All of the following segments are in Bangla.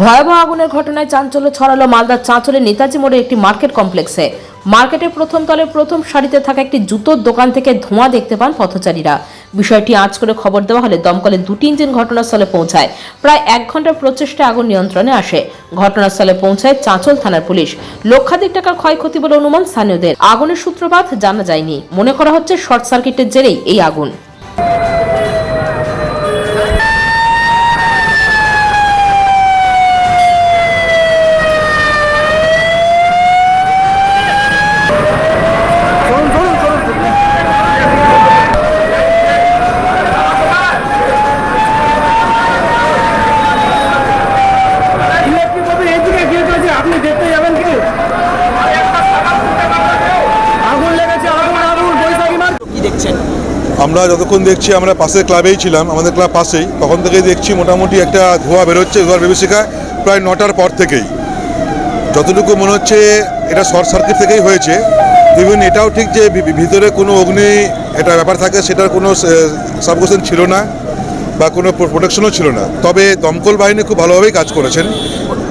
ভয়াবহ আগুনের ঘটনায় চাঞ্চল্য ছড়ালো মালদার চাঁচলের নেতাজি মোড়ে একটি মার্কেট কমপ্লেক্সে। মার্কেটের প্রথম তলে প্রথম সারিতে থাকা একটি জুতোর দোকান থেকে ধোঁয়া দেখতে পান পথচারীরা। বিষয়টি আঁচ করে খবর দেওয়া হলে দমকলের দুটি ইঞ্জিন ঘটনাস্থলে পৌঁছায়। প্রায় এক ঘণ্টার প্রচেষ্টায় আগুন নিয়ন্ত্রণে আসে। ঘটনাস্থলে পৌঁছায় চাঁচল থানার পুলিশ। লক্ষাধিক টাকার ক্ষয়ক্ষতি বলে অনুমান স্থানীয়দের। আগুনের সূত্রপাত জানা যায়নি। মনে করা হচ্ছে শর্ট সার্কিটের জেরেই এই আগুন ইলেকট্রিক অফিস এইদিকে গেট আছে আপনি দেখতে যাবেন কি আগুন লেগেছে আগুন আগুন বৈশাখী মার কি দেখছেন আমরা যতক্ষণ দেখছি আমরা পাশের ক্লাবেই ছিলাম আমাদের ক্লাব পাশেই তখন থেকেই দেখছি মোটামুটি একটা ধোঁয়া বেরোচ্ছে ধোঁয়ার বিভীষিকা প্রায় নটার পর থেকেই। যতটুকু মনে হচ্ছে এটা শর্ট সার্কিট থেকেই হয়েছে ইভেন এটাও ঠিক যে ভিতরে কোনো অগ্নি এটা ব্যাপার থাকে সেটার কোনো সাবকোশন ছিল না বা কোনো প্রোটেকশনও ছিল না। তবে দমকল বাহিনী খুব ভালোভাবেই কাজ করেছেন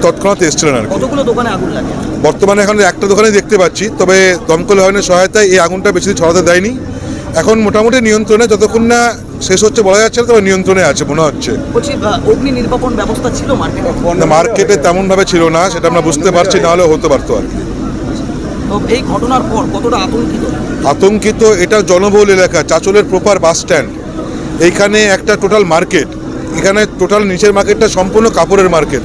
তৎক্ষণাৎ এসছিলেন আর কি। কতগুলো দোকানে আগুন লাগে? বর্তমানে এখন একটা দোকানে দেখতে পাচ্ছি তবে দমকল বাহিনীর সহায়তায় এই আগুনটা বেশি ছড়াতে দেয়নি। এখন মোটামুটি নিয়ন্ত্রণে যতক্ষণ না শেষ হচ্ছে বলা যাচ্ছে না তবে নিয়ন্ত্রণে আছে মনে হচ্ছে। অগ্নি নির্বাপন ব্যবস্থা ছিল মার্কেটে মার্কেটে তেমনভাবে ছিল না সেটা আমরা বুঝতে পারছি না হলেও হতে পারতো আর কি। এই ঘটনার পর কতটা আতঙ্কিত? আতঙ্কিত এটা জনবহুল এলাকা চাচলের প্রপার বাস স্ট্যান্ড এইখানে একটা টোটাল মার্কেট এখানে টোটাল নিচের মার্কেটটা সম্পূর্ণ কাপড়ের মার্কেট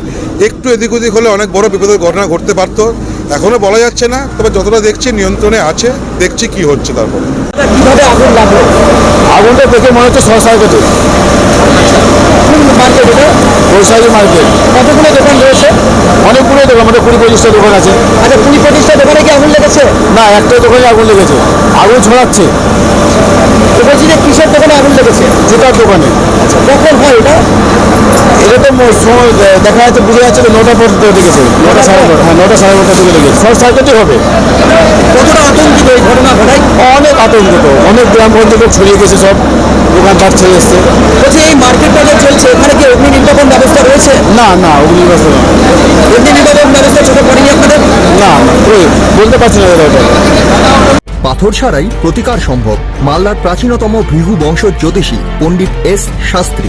একটু এদিক ওদিক হলে অনেক বড় বিপদের ঘটনা ঘটতে পারতো। এখনও বলা যাচ্ছে না তবে যতটা দেখছি নিয়ন্ত্রণে আছে দেখছি কি হচ্ছে তারপরে। কীভাবে আগুন লাগল? আগুনটা দেখে মনে হচ্ছে মার্কেট এটা? মার্কেট কতগুলো দোকান রয়েছে? অনেকগুলো দোকান আমাদের কুড়ি পঁচিশটা দোকান আছে। আচ্ছা কুড়ি পঁচিশটা দোকানে কি আগুন লেগেছে? না একটা দোকানে আগুন লেগেছে। আগুন ছড়াচ্ছে। তো বলছি যে কিসের দোকানে আগুন লেগেছে? জুতার দোকানে। আচ্ছা কখন হয় এটা? এটা তো ম- সময় দেখা যাচ্ছে বুঝে যাচ্ছে যে নটা পর্যন্ত লেগেছে নটা সাড়ে নটা হ্যাঁ নটা সাড়ে নটা থেকে লেগেছে। শর্ট সার্কিটই হবে। কতটা আতঙ্কিত এই ঘটনা ঘটায়? অনেক আতঙ্কিত। অনেক গ্রাম পর্যন্ত ছড়িয়ে গেছে সব। দোকানপাট ছেড়ে এসছে বলছি এই মার্কেটটা যে চলছে এখানে কি অগ্নি নির্বাপন ব্যবস্থা রয়েছে? না না অগ্নি ব্যবস্থা। অগ্নি নির্বাপন ব্যবস্থা চোখে পড়েনি আপনাদের? না না বলতে পারছি না দাদা পাথর ছাড়াই প্রতিকার সম্ভব। মালদার প্রাচীনতম ভৃহু বংশ জ্যোতিষী পণ্ডিত এস শাস্ত্রী।